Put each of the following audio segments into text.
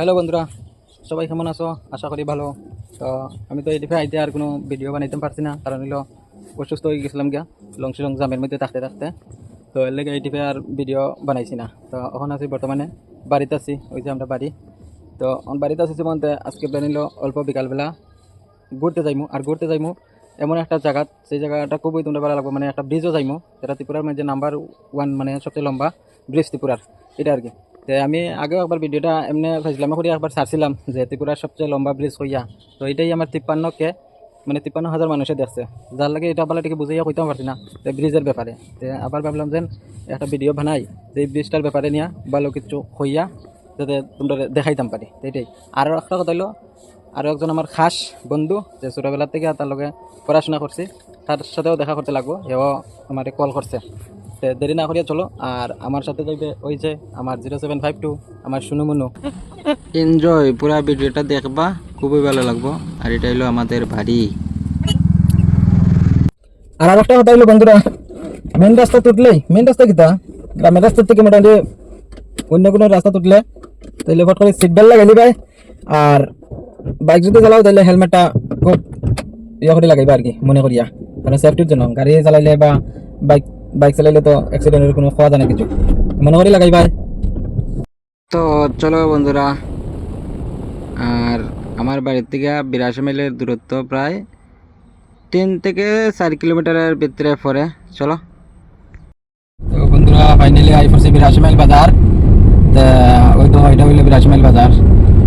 Hello বন্ধুরা, সবাই কেমন আছো? আশা করি ভালো। তো আমি তো এদিকে আইতে আর কোনো ভিডিও বানাইতে পারছি না, কারণ হলো অসুস্থ হয়ে গেছিলাম গিয়া লং শিলং জামের মধ্যে থাকতে থাকতে। তো এর লেগে এইটিপে আর ভিডিও বানাইছি না। তো এখন আছি বর্তমানে বাড়িতে আছি, ওই যে আমরা বাড়ি। তো বাড়িতে আছি বলতে আজকে প্ল্যান অল্প বিকালবেলা ঘুরতে যাইমু। আর ঘুরতে যাইমু এমন একটা জায়গা, সেই জায়গাটা খুবই তোমরা ভালো লাগবে মানে একটা ব্রিজও যাইমু। যেটা ত্রিপুরার মধ্যে নাম্বার ওয়ান মানে সবচেয়ে লম্বা ব্রিজ ত্রিপুরার এটা আর কি। তো আমি আগেও একবার ভিডিওটা এমনি ফাইজলামে করে একবার ছাড়ছিলাম যে ত্রিপুরার সবচেয়ে লম্বা ব্রিজ হইয়া তো এটাই আমার তিপ্পান্নকে মানে তিপ্পান্ন হাজার মানুষে দেখছে। যার লাগে এটা বলে ঠিক বুঝাইয়া কইতে পারছি না তো ব্রিজের ব্যাপারে তো আবার ভাবলাম যে একটা ভিডিও বানাই, যে ব্রিজটার ব্যাপারে নিয়ে ভালো কিছু হইয়া যাতে তোমরা দেখাইতাম পারি এটাই। আরও একটা কথা হলো আরও একজন আমার খাস বন্ধু, যে ছোটোবেলা থেকে তার লগে পড়াশোনা করছি তার সাথেও দেখা করতে লাগবো এও আমার কল করছে তো দেরি না করিয়া চলো। আর আমার সাথে যাইবে ওই যে আমার জিরো সেভেন ফাইভ টু আমার শুনু মুনু। এনজয় পুরা ভিডিওটা দেখবা খুবই ভালো লাগবো। আর এটা হলো আমাদের বাড়ি। আর আর একটা কথা হলো বন্ধুরা মেন রাস্তা তুটলেই মেন রাস্তা কিতা গ্রামের রাস্তা থেকে মোটামুটি অন্য কোনো রাস্তা তুটলে তাহলে ফট করে সিট বেল্ট লাগাইলি ভাই আর বাইক যদি চালাও তাহলে হেলমেটটা খুব ইয়ে করে লাগাইবা আর কি মনে করিয়া। কারণ সেফটির জন্য। গাড়ি চালাইলে বা বাইক বাইক চালাইলে তো অ্যাক্সিডেন্টের কোনো খাওয়া যায় না কিছু। মনে করি লাগাই ভাই তো চলো বন্ধুরা আর আমার বাড়ির থেকে বিরাশি মাইলের দূরত্ব প্রায় তিন থেকে চার কিলোমিটারের ভিতরে পরে চলো। তো বন্ধুরা ফাইনালি আই পড়ছি বিরাশি মাইল বাজার। তা ওই তো এটা হইল বিরাশি মাইল বাজার।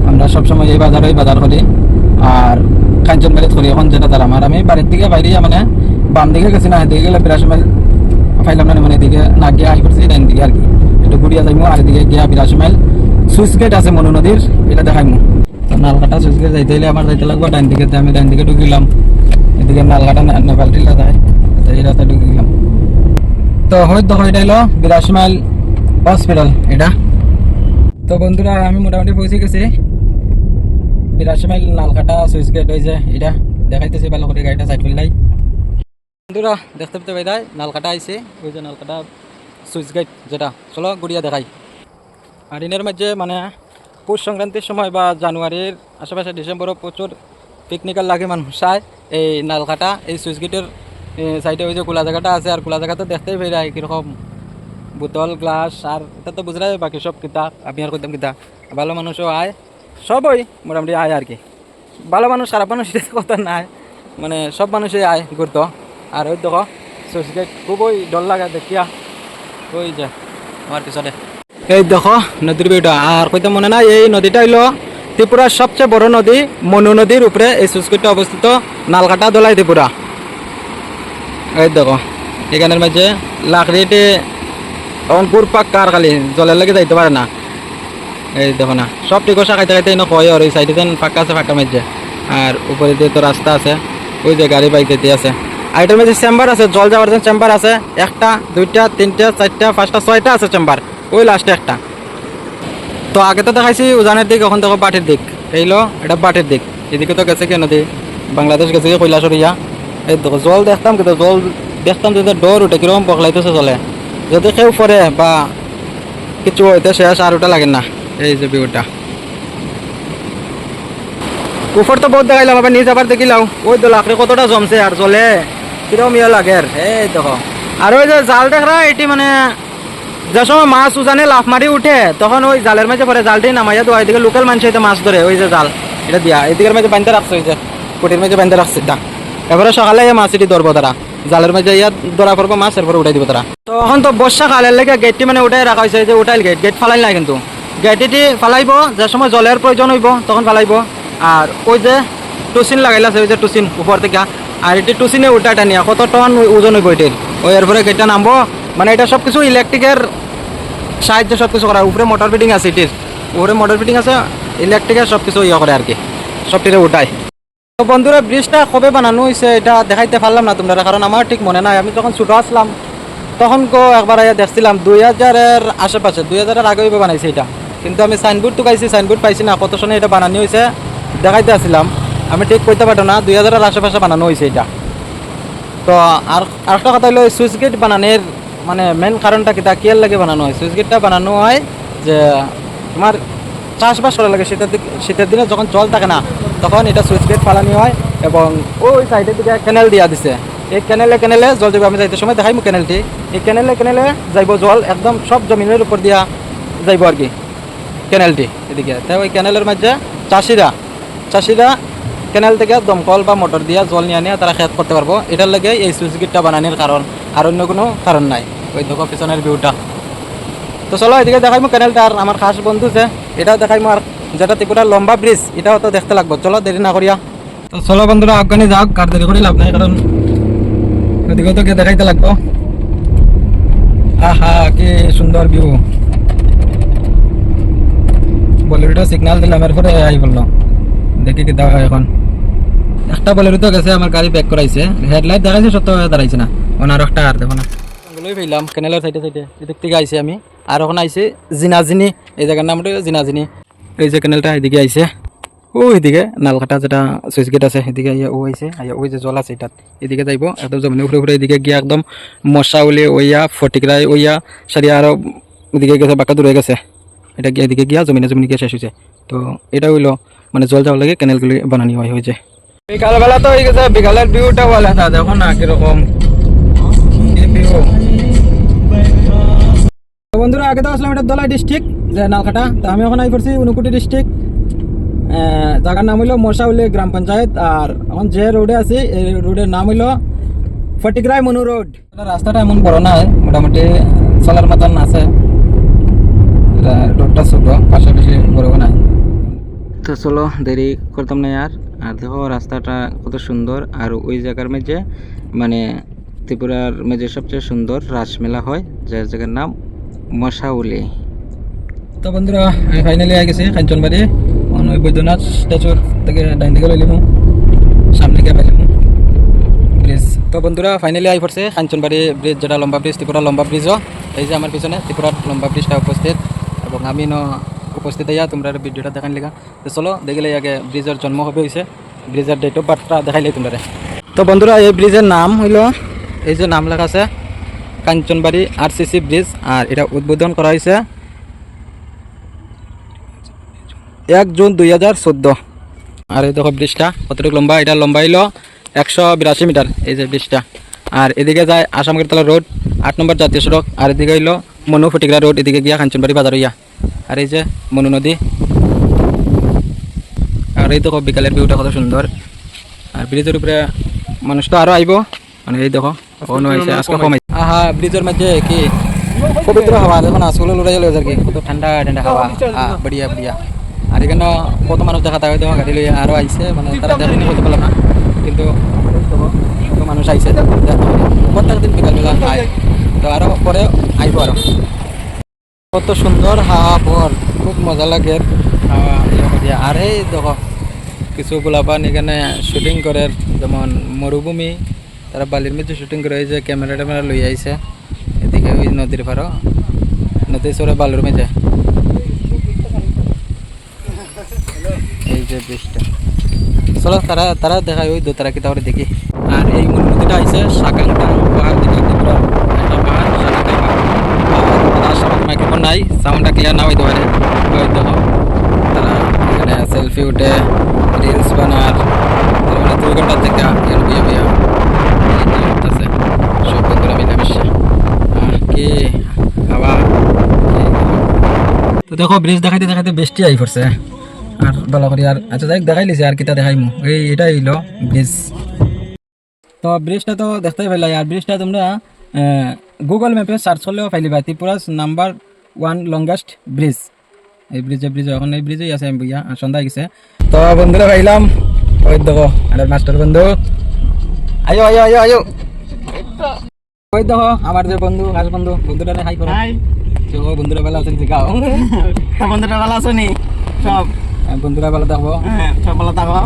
আমরা সবসময় এই বাজারেই বাজার করি। আর কাঞ্চন বাড়ি করি এখন যেটা তার আমার। আমি বাড়ির দিকে বাইরে মানে বাম দিকে গেছি না এদিকে গেলে বিরাশি মাইল ফাইলাম না মানে এদিকে না গিয়ে আই পড়ছি ডাইন দিকে আর কি। একটু ঘুরিয়া যাইমু, আর এদিকে গিয়া বিরাশি মাইল। সুইচ গেট আছে মনু নদীর, এটা দেখাইমু। তো নালকাটা সুইচ গেট যাইতে হইলে আমার যাইতে লাগবে ডাইন দিকে, আমি ডাইন দিকে ঢুকিলাম। এদিকে নালকাটা নেপাল টিলা যায়, এই রাস্তায় ঢুকিলাম। তো হয়তো এটা হলো বিরাশি মাইল হসপিটাল এটা। তো বন্ধুরা, আমি মোটামুটি পৌঁছে গেছি। বিরাশি মাইল নালকাটা সুইচ গেট যে এটা। দেখাইতেছি ভালো করে গাড়িটা সাইড ফেললাই বন্ধুরা, দেখতে পেতে পাই নালকাটা আইছে, ওই যে নালকাটা সুইচ গেট যেটা। চলো গুড়িয়া দেখাই। আর এনের মাঝে মানে পৌষ সংক্রান্তির সময় বা জানুয়ারির আশেপাশে ডিসেম্বরও প্রচুর পিকনিকের লাগে মানুষ। চায় এই নালকাটা, এই সুইচ গেটের সাইডে ওই যে খোলা জায়গাটা আছে, আর খোলা জায়গাতে দেখতেই পেয়ে যায় কীরকম বোতল, গ্লাস, আর এটা তো বুঝলাই বাকি সব কিতা, আমি আর কইতাম কিতা। ভালো মানুষও আয়, সবই মোটামুটি আয় আর কি। ভালো মানুষ, খারাপ মানুষ কথা নাই মানে সব মানুষই আয়, ঘুরতো। আর ওই দেখো সুইচ গেট খুবই ডর লাগে দেখিয়া। ওই যে আমার পিছনে এই দেখো নদীর ভিউটা আর কইতে মনে নাই, এই নদীটা হইল ত্রিপুরার সবচেয়ে বড় নদী, মনু নদীর উপরে এই সুইচ গেটটা অবস্থিত নালকাটা দোলাই ত্রিপুরা এই দেখো এখানের মাঝে লাকড়িতে অঙ্কুর পাক্কা আর খালি জলের লাগে যাইতে পারে না। এই দেখো না সব টিকসা খাইতে খাইতে এনে কয় আর ওই সাইডে পাক্কা আছে, ফাঁকা মাঝে আর উপরে তো রাস্তা আছে, ওই যে গাড়ি বাইক যেতে আছে। আর মধ্যে চেম্বার আছে, জল যাওয়ার জন্য চেম্বার আছে, একটা, দুইটা, তিনটা, চারটা, পাঁচটা, ছয়টা আছে চেম্বার। ওই লাস্টে একটা। তো আগে তো দেখাইছি উজানের দিক, এখন দেখো বাটির দিক। এইলো এটা বাটির দিক। এদিকে তো গেছে কি নদী? বাংলাদেশ গেছে কি কৈলাসরিয়া এই দেখো, জল দেখতাম, কিন্তু জল দেখতাম যদি ডর উঠে কীরকম বকলাইতেছে চলে যদি কেউ পরে বা কিছু হইতে শেষ আর ওটা লাগে না। এই যে ভিউটা। উপর তো বহুত দেখাইলাম, আবার নিজ আবার দেখিলাম। ওই তো লাকড়ি কতটা জমছে আর জলে। কীরকম ইয়ে লাগে এই দেখো। আর ওই যে জাল দেখরা এটি মানে যে সময় মাছ উজানে লাফ মারি উঠে, তখন ওই জালের মাঝে পরে জালটি নামাইয়া দেওয়া এদিকে লোকাল মানুষ হইতে মাছ ধরে ওই যে জাল। এটা দিয়া। এদিকের মাঝে বান্ধে রাখছে ওই যে কুটির মাঝে বান্ধে রাখছে এটা এবারে সকালে এই মাছ এটি ধরবো তারা জালের মাঝে ইয়াত ধরা পড়ব মাছ, এরপরে উঠাই দিব তারা তখন তো বর্ষাকালের লেগে গেটটি মানে উঠাই রাখা হয়েছে যে উঠাইল গেট। গেট ফালাই নাই কিন্তু। গেটটি ফালাইব, যে সময় জলের প্রয়োজন হইব, তখন ফালাইব। আর ওই যে টুসিন লাগাইলা আছে, ওই যে টুসিন উপর থেকে আর এটি টুসিনে উল্টা টানিয়া, কত টন ওজন হইব এটির? ওই এরপরে গেটটা নামবো? মানে এটা সব কিছু ইলেকট্রিকের সাহায্যে সব কিছু করা, উপরে মোটর ফিটিং আছে এটির। উপরে মোটর ফিটিং আছে ইলেকট্রিকের সব কিছু ইয়ে করে আর কি। সবটিরে উঠায় তো বন্ধুরা ব্রিজটা কবে বানানো হয়েছে এটা দেখাইতে পারলাম না তোমরা, কারণ আমার ঠিক মনে নাই। আমি যখন ছোটো আসলাম, তখন কো একবার আইয়া দেখছিলাম, দুই হাজারের আশেপাশে, দুই হাজারের আগেই বানাইছে এটা। কিন্তু আমি সাইনবোর্ড তো পাইছি সাইনবোর্ড পাইছি না, কত সনে এটা বানানো হয়েছে দেখাইতে আসছিলাম। আমি ঠিক কইতে পারতো না, দুই হাজারের আশেপাশে বানানো হয়েছে এটা। তো আর আরেকটা কথা হলো সুইচ গেট বানানোর মানে মেন কারণটা কিতা কিয়ার লাগে বানানো হয়? সুইচ গেটটা বানানো হয় যে, তোমার চাষবাস করা লাগে, শীতের দিকে শীতের দিনে যখন জল থাকে না, তখন এটা সুইচ গেট ফালানি হয় এবং ওই সাইডের দিকে ক্যানেল দিয়া দিছে। এই ক্যানেলে ক্যানেলে জল যাবে আমি যাইতে সময় দেখাইমু ক্যানেলটি এই ক্যানেলে ক্যানেলে যাইব জল, একদম সব জমিনের উপর দিয়া যাইব আর কি ক্যানেলটি এদিকে। তাই ওই ক্যানেলের মাঝে চাষিরা চাষিরা ক্যানেল থেকে দমকল বা মোটর দিয়া জল নিয়ে নিয়ে তারা খেত করতে পারব। এটার লাগে এই সুইচ গেটটা বানানোর কারণ, আর অন্য কোনো কারণ নাই। ওই দেখো পিছনের ভিউটা তো চলো এদিকে দেখাইমু ক্যানেলটা আর আমার খাস বন্ধু যে, এটাও দেখাইমু আর যেটা ত্রিপুরার লম্বা ব্রিজ এটাও তো দেখতে লাগবো। চলো দেরি না করিয়া। তো চলো বন্ধুরা, আফগানি যাও কার দেরি করে লাভ নাই, কারণ ওদিকে তো গিয়ে দেখাইতে লাগবো। আহা, কি সুন্দর ভিউ বলেরোটা সিগন্যাল দিলাম, এরপরে আই বলল। দেখি কি হয় এখন। একটা বলেরো তো গেছে আমার গাড়ি ব্যাক করাইছে হেডলাইট দেখাইছে, সত্য দাঁড়াইছে না। ওনার একটা আর দেখো না ওগুলোই পেলাম ক্যানেলের সাইডে সাইডে এদিক থেকে আইছে আমি। আর ওখানে আইছে জিনাজিনি। এই জায়গার নাম হলো জিনাজিনি। এই যে ক্যানেলটা এদিকে আইছে ও এদিকে নালকাটা যেটা সুইচ গেট আছে এদিকে আইয়া ও আইছে আইয়া ওই যে জল আছে এটাত এদিকে যাইব। একদম জমিনের উপরে উপরে এদিকে গিয়ে একদম মশা উলি ওইয়া ফটিকরাই ওইয়া সারিয়া আরও ওদিকে গেছে বাঁকা দূরে গেছে। এটা গিয়ে এদিকে গিয়া, জমিনে জমিনে গিয়ে শেষ হয়েছে তো এটা হইল মানে জল যাওয়ার লাগে ক্যানেলগুলি বানানি হয় হয়েছে বিকালবেলা তো হয়ে গেছে বিকালের ভিউটা ভালো আছে দেখো না কীরকম। বন্ধুরা আগে তো আসলাম এটা দলাই ডিস্ট্রিক্ট যে নালকাটা তো আমি এখন আই পড়ছি উনকুটি ডিস্ট্রিক্ট জায়গার নাম হইল মশাউলি গ্রাম পঞ্চায়েত, আর এখন যে রোডে আছি, এই রোডের নাম হইল ফটিগ্রাই মনু রোড রাস্তাটা এমন বড় না, মোটামুটি চলার মতন আছে। রোডটা ছোট পাশে বেশি বড় নাই। তো চলো, দেরি করতাম না আর। আর দেখো, রাস্তাটা কত সুন্দর। আর ওই জায়গার মধ্যে মানে ত্রিপুরার মধ্যে সবচেয়ে সুন্দর রাসমেলা হয়, যার জায়গার নাম মশাউলি। তো বন্ধুরা, আমি ফাইনালি আই গেছি কাঞ্চনবাড়ি। ওই বৈদ্যনাথ স্ট্যাচুর থেকে ডাইন দিকে লইলিম সামনে গিয়ে পাইলাম ব্রিজ তো বন্ধুরা ফাইনালি আই পড়ছে কাঞ্চনবাড়ি ব্রিজ যেটা লম্বা ব্রিজ ত্রিপুরা লম্বা ব্রিজও এই যে আমার পিছনে ত্রিপুরার লম্বা ব্রিজটা উপস্থিত। এবং আমি ন উপস্থিত হইয়া তোমরা ভিডিওটা দেখান লেগা। তো চলো দেখলে আগে ব্রিজের জন্ম হবে হয়েছে ব্রিজের ডেট অফ বার্থটা দেখাইলে তোমরা। তো বন্ধুরা, এই ব্রিজের নাম হইল, এই যে নাম লেখা আছে, কাঞ্চনবাড়ি আরসিসি ব্রিজ, আর এটা উদ্বোধন করা হয়েছে এক জুন দুই হাজার চোদ্দ। আর এই দেখো ব্রিজটা, কতটুকু লম্বা? এটা লম্বা হইল একশো বিরাশি মিটার, এই যে ব্রিজটা। আর এদিকে যায় আসামগীরতলা রোড, আট নম্বর জাতীয় সড়ক। আর এদিকে হইল মনু ফটিকরা রোড, এদিকে গিয়া কাঞ্চনবাড়ি বাজার হইয়া। আর এই যে মনু নদী। আর এই দেখো বিকালের ভিউটা কত সুন্দর। আর ব্রিজের উপরে মানুষ তো আরও আইব। মানে এই দেখো কখনো আইছে আজকে কম আইছে। আহা ব্রিজের মধ্যে কি পবিত্র হাওয়া দেখো না আজকাল লড়াই চলে আর কি? কত ঠান্ডা ঠান্ডা হাওয়া। আহ, বড়িয়া বড়িয়া। আর এখানে কত মানুষ দেখা থাকে দেখো গাড়ি লইয়া আরও আইছে। মানে তারা দেখেনি বলতে পারলাম না। কিন্তু কত মানুষ আইছে প্রত্যেক দিন বিকালবেলা আয়। তো আরও পরে আইব আরও। কত সুন্দর হাওয়া পর খুব মজা লাগে। হাওয়া আর এই দেখো, কিছু গোলাপান এখানে শুটিং করে। যেমন মরুভূমি, তারা বালির মধ্যে শুটিং করে। যে ক্যামেরা ট্যামেরা লই আইছে। এদিকে ওই নদীর পারো নদীর সরে বালুর মেঝে এই যে ব্রিজটা চলো, তারা তারা দেখায় ওই দোতারা কি তাহলে দেখি। আর এই নদীটা আইছে সাকাংটা দিকে ত্রিপুরা একটা পাহাড় সাকাংটা পাহাড় মাইক্রোফোন নাই সাউন্ডটা ক্লিয়ার না হইতে পারে। দেখো তারা এখানে সেলফি উঠে রিলস বানার মানে দুই ঘণ্টা থেকে এর বিয়ে বিয়ে আছে সব বন্ধুরা মিলেমিশে। আহ, কি হাওয়া তো দেখো ব্রিজ দেখাইতে দেখাইতে বৃষ্টি আই পড়ছে। আর ভালো করে আর আচ্ছা যাই দেখাই লিছে আর কিতা দেখাইমু। এই এটা হইল ব্রিজ তো ব্রিজটা তো দেখতেই পেলাই। আর ব্রিজটা তোমরা গুগল ম্যাপে সার্চ করলেও পাইলিবা Tripura number one longest bridge এই ব্রিজে ব্রিজে এখন এই ব্রিজেই আছে আমি আর সন্ধ্যা গেছে তো বন্ধুরা পাইলাম ওই দেখো আমার মাস্টার বন্ধু। আয়ো আয়ো আয়ো আয়ো ওই দেখো আমার যে বন্ধু হাস বন্ধু বন্ধুটা হাই করো তো বন্ধুরা ভালো আছেন তা বন্ধুরা ভালো আছো নি? সব বন্ধুরা ভালো থাকব হ্যাঁ সব ভালো থাকো।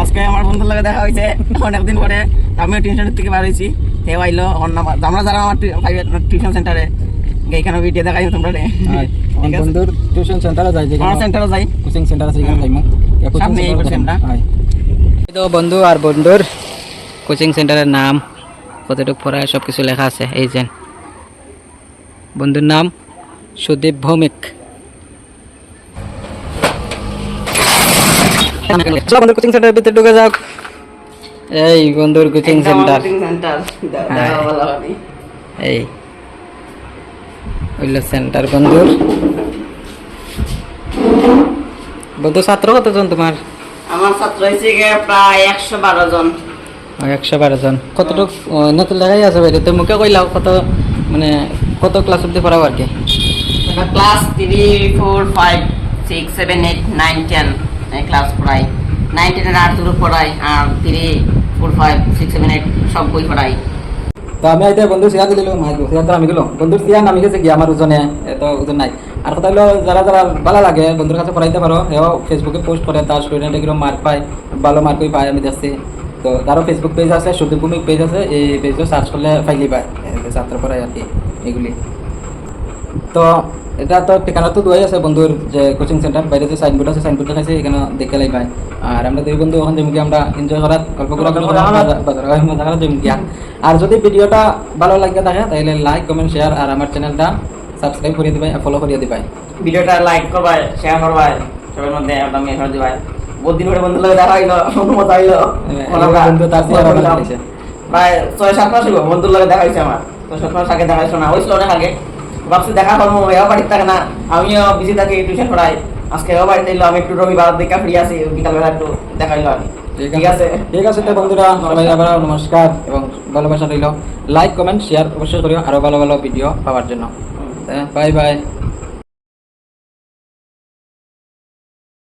আজকে আমার বন্ধুর লগে দেখা হয়েছে অনেকদিন পরে আমিও টিউশনের থেকে বার হে আইলো অন্য আমরা যারা আমার প্রাইভেট টিউশন সেন্টারে এইখানে ভিডিও দেখাই তোমরা রে। বন্ধুর টিউশন সেন্টারে যাই আমার সেন্টারে যাই। কোচিং সেন্টার আছে এখানে যাইমু। সামনে এই তো বন্ধু আর বন্ধুর কোচিং সেন্টারের নাম কতটুকু পড়ায় সব কিছু লেখা আছে এই যে। বন্ধুর নাম সুদীপ ভৌমিক। বন্ধুর কোচিং সেন্টারের ভিতরে ঢুকে যাক। এই বন্ধুর কোচিং সেন্টার সেন্টার হ্যাঁ। হবে এই। হইল সেন্টার বন্ধুর। বন্ধু ছাত্র কতজন তোমার? আমার ছাত্র হয়েছে প্রায় একশো বারো জন। একশো বারো জন। কতটুক নতুন লেখাই আছে বাইরে। তো মুখে কইলাও কত মানে কত ক্লাস অব্দি পড়াবো আর কি? Class three four five six seven eight nine ten class পড়াই। নাইন টেনের আর্টস গ্রুপ পড়াই আর three four five six seven eight সব বই পড়াই। তো আমি আইতে বন্ধু সিয়া দিল মাইকো সিয়া তো আমি গেলো। বন্ধুর সিয়া নামি গেছে কি? আমার ওজনে এত ওজন নাই। আর কথা হলো যারা যারা ভালো লাগে বন্ধুর কাছে পড়াইতে পারো এও ফেসবুকে পোস্ট করে তার স্টুডেন্ট এগুলো মার্ক পায় ভালো মার্কই পায় আমি দেখছি তো তারও ফেসবুক পেজ আছে সুদীপভূমি পেজ আছে, এই পেজও সার্চ করলে ফাইলি পায়। ছাত্র পড়ায় আর কি এগুলি তো এটা তো ঠিকানা তো দুয়াই আছে বন্ধুর যে কোচিং সেন্টার বাইরে যে সাইনবোর্ড আছে সাইনবোর্ড দেখাইছে এখানে দেখে লাই পাই আর আমরা দুই বন্ধু ওখান জমিকে আমরা এনজয় করার গল্প করা মজা করা জমিকে আর যদি ভিডিওটা ভালো লাগে থাকে তাহলে লাইক কমেন্ট শেয়ার আর আমার চ্যানেলটা সাবস্ক্রাইব করে দিবাই ফলো করে দিবাই। ভিডিওটা লাইক করবাই শেয়ার করবাই সবার মধ্যে একদম ইয়ে করে দিবাই। বহুত দিন ধরে বন্ধুর লাগে দেখা হইল মজা হইল। হ্যাঁ, বন্ধু তার প্রায় ছয় সাত মাস হইব বন্ধুর লাগে দেখা হয়েছে আমার। ছয় সাত মাস আগে দেখা হয়েছিল না হয়েছিল অনেক আগে। ভাবছি দেখা করব এও বাড়িতে থাকে না। আমিও বিজি থাকি টিউশন পড়াই। আজকে এও বাড়িতে এলো আমি একটু রবিবার দেখা ফ্রি আছি বিকালবেলা একটু দেখা হইল আমি। ঠিক আছে। ঠিক আছে তো বন্ধুরা সবাই আবার নমস্কার এবং ভালোবাসা রইল। লাইক কমেন্ট শেয়ার অবশ্যই করিও আরও ভালো ভালো ভিডিও পাওয়ার জন্য। Bye bye